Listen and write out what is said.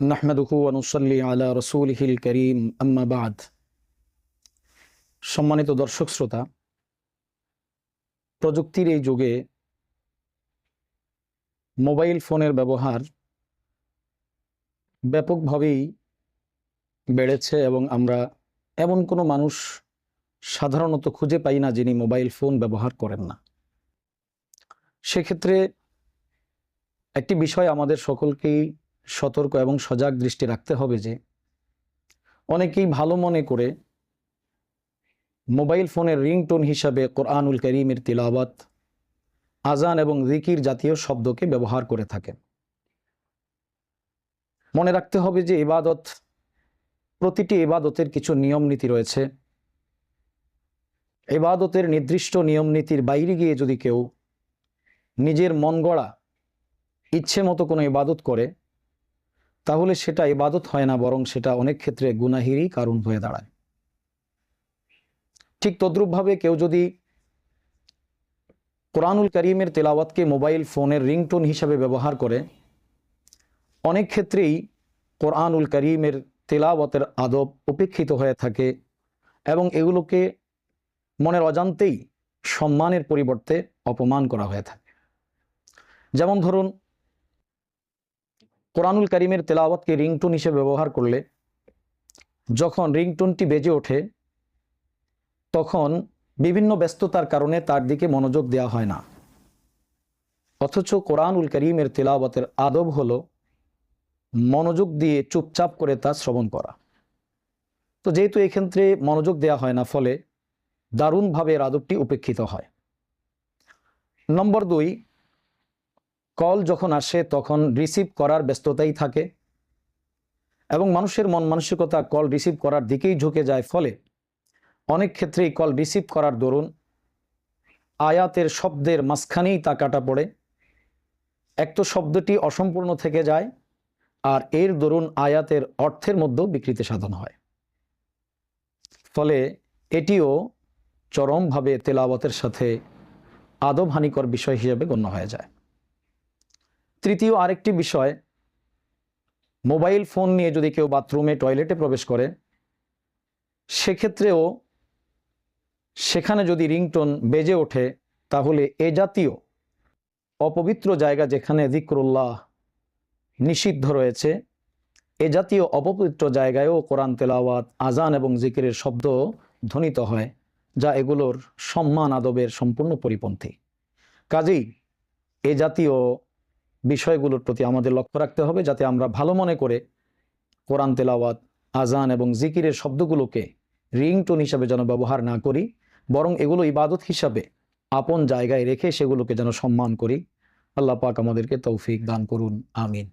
নাহমেদুহু অনুসল্লি আলা রসুলহিল করিম আম্মাবাদ সম্মানিত দর্শক শ্রোতা, প্রযুক্তির এই যুগে মোবাইল ফোনের ব্যবহার ব্যাপকভাবেই বেড়েছে এবং আমরা এমন কোনো মানুষ সাধারণত খুঁজে পাই না যিনি মোবাইল ফোন ব্যবহার করেন না। সেক্ষেত্রে একটি বিষয় আমাদের সকলকেই সতর্ক এবং সজাগ দৃষ্টি রাখতে হবে যে অনেকেই ভালো মনে করে মোবাইল ফোনের রিংটোন হিসাবে কোরআনুল করিমের তিলাওয়াত, আজান এবং জিকির জাতীয় শব্দকে ব্যবহার করে থাকেন। মনে রাখতে হবে যে ইবাদত, প্রতিটি ইবাদতের কিছু নিয়ম নীতি রয়েছে। ইবাদতের নির্দিষ্ট নিয়ম নীতির বাইরে গিয়ে যদি কেউ নিজের মন গড়া, ইচ্ছে মতো কোনো ইবাদত করে তাহলে সেটা ইবাদত হয় না, বরং সেটা অনেক ক্ষেত্রে গুনাহিরই কারণ হয়ে দাঁড়ায়। ঠিক তদ্রূপভাবে কেউ যদি কোরআনুল করিমের তেলাওয়াতকে মোবাইল ফোনের রিংটোন হিসাবে ব্যবহার করে, অনেক ক্ষেত্রেই কোরআনুল করিমের তেলাওয়াতের আদব উপেক্ষিত হয়ে থাকে এবং এগুলোকে মনের অজান্তেই সম্মানের পরিবর্তে অপমান করা হয়ে থাকে। যেমন ধরুন কোরআনুল করিমের তেলাওয়াতকে রিংটোন হিসেবে ব্যবহার করলে যখন রিংটোনটি বেজে ওঠে, তখন বিভিন্ন ব্যস্ততার কারণে তার দিকে মনোযোগ দেওয়া হয় না। অথচ কোরআনুল করিমের তেলাওয়াতের আদব হলো মনোযোগ দিয়ে চুপচাপ করে তা শ্রবণ করা। তো যেহেতু এক্ষেত্রে মনোযোগ দেওয়া হয় না, ফলে দারুণভাবে এর আদবটি উপেক্ষিত হয়। নম্বর দুই কল যখন আসে, তখন রিসিভ করার ব্যস্ততাই থাকে এবং মানুষের মন মানসিকতা কল রিসিভ করার দিকেই ঝুঁকে যায়। ফলে অনেক ক্ষেত্রেই কল রিসিভ করার দরুন আয়াতের শব্দের মাঝখানেই তা কাটা পড়ে। এক তো শব্দটি অসম্পূর্ণ থেকে যায় আর এর দরুন আয়াতের অর্থের মধ্যেও বিকৃতি সাধন হয়। ফলে এটিও চরমভাবে তেলাওয়াতের সাথে আদবহানিকর বিষয় হিসেবে গণ্য হয়ে যায়। তৃতীয় আরেকটি বিষয়, মোবাইল ফোন নিয়ে যদি কেউ বাথরুমে, টয়লেটে প্রবেশ করে, সেক্ষেত্রেও সেখানে যদি রিংটোন বেজে ওঠে, তাহলে এ জাতীয় অপবিত্র জায়গা যেখানে জিক্রুল্লাহ নিষিদ্ধ রয়েছে, এ জাতীয় অপবিত্র জায়গায়ও কোরআন তেলাওয়াত আজান এবং জিকিরের শব্দ ধ্বনিত হয়, যা এগুলোর সম্মান আদবের সম্পূর্ণ পরিপন্থী। কাজেই এ জাতীয় বিষয়গুলোর প্রতি আমাদের লক্ষ্য রাখতে হবে যাতে আমরা ভালো মনে করে কোরআন তেলাওয়াত আজান এবং জিকিরের শব্দগুলোকে রিংটোন হিসাবে যেন ব্যবহার না করি, বরং এগুলো ইবাদত হিসাবে আপন জায়গায় রেখে সেগুলোকে যেন সম্মান করি। আল্লাহ পাক আমাদেরকে তৌফিক দান করুন, আমিন।